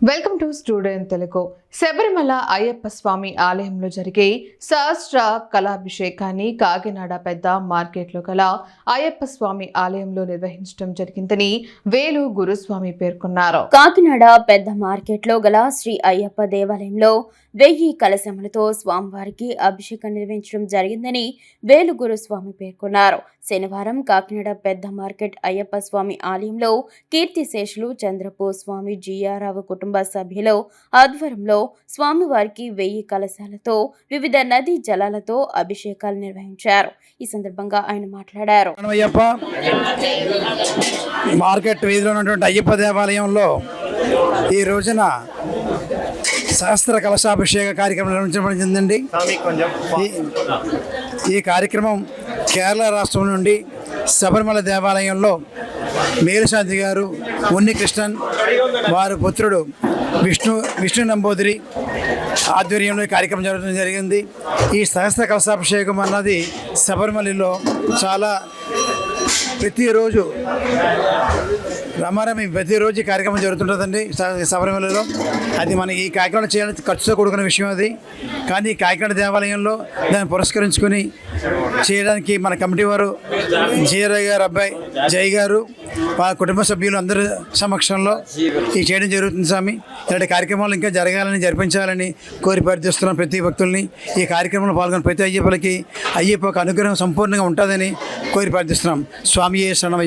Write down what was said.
Welcome to student Telugu. Sabarimala Ayyappa Swamy ఆలయంలో జరిగే సహస్ర కళాభిషేకాన్ని కాకినాడ పెద్ద మార్కెట్లో గల అయ్యప్ప స్వామి ఆలయంలో నిర్వహించడం జరిగిందని వేలు గురుస్వామి పేర్కొన్నారు. కాకినాడ పెద్ద మార్కెట్లో గల శ్రీ అయ్యప్ప దేవాలయంలో వెయ్యి కలశములతో స్వామివారికి అభిషేకం నిర్వహించడం జరిగిందని వేలు గురుస్వామి పేర్కొన్నారు. శనివారం కాకినాడ పెద్ద మార్కెట్ అయ్యప్ప స్వామి ఆలయంలో కీర్తిశేషులు చంద్రపో స్వామి జియారావు కుటుంబ కుటుంబ సభ్యులు ఆధ్వర్యంలో స్వామివారికి వెయ్యి కలశాలతో వివిధ నదీ జలాలతో అభిషేకాలు నిర్వహించారు. ఈ సందర్భంగా ఆయన మాట్లాడారు. మార్కెట్ వీధిలో ఉన్నటువంటి అయ్యప్ప దేవాలయంలో ఈ రోజున శాస్త్ర కలశాభిషేక కార్యక్రమం నిర్వహించడం చెందండి ఈ కార్యక్రమం కేరళ రాష్ట్రం నుండి శబరిమల దేవాలయంలో మేలశాంతి గారు ఉన్ని కృష్ణన్ వారి పుత్రుడు విష్ణు విష్ణు నంబోదిరి ఆధ్వర్యంలో కార్యక్రమం జరగడం జరిగింది. ఈ సహస్ర కలశాభిషేకం అన్నది శబరిమలలో చాలా ప్రతిరోజు రమారమి ప్రతిరోజు కార్యక్రమం జరుగుతుంటుందండి శబరిమలలో. అది మనకి ఈ కార్యక్రమం చేయాలని ఖర్చుతో కూడుకున్న విషయం అది. కానీ కాకినాడ దేవాలయంలో దాన్ని పురస్కరించుకొని చేయడానికి మన కమిటీ వారు జీరయ్య గారు అబ్బాయి జై గారు వాళ్ళ కుటుంబ సభ్యులు అందరి సమక్షంలో ఇది చేయడం జరుగుతుంది స్వామి. ఇలాంటి కార్యక్రమాలు ఇంకా జరగాలని జరిపించాలని కోరి ప్రార్థిస్తున్న ప్రతి భక్తుల్ని. ఈ కార్యక్రమంలో పాల్గొన్న ప్రతి అయ్యప్పలకి అయ్యప్ప అనుగ్రహం సంపూర్ణంగా ఉంటుందని కోరి ప్రార్థిస్తున్నాం. స్వామి శరణమయ్య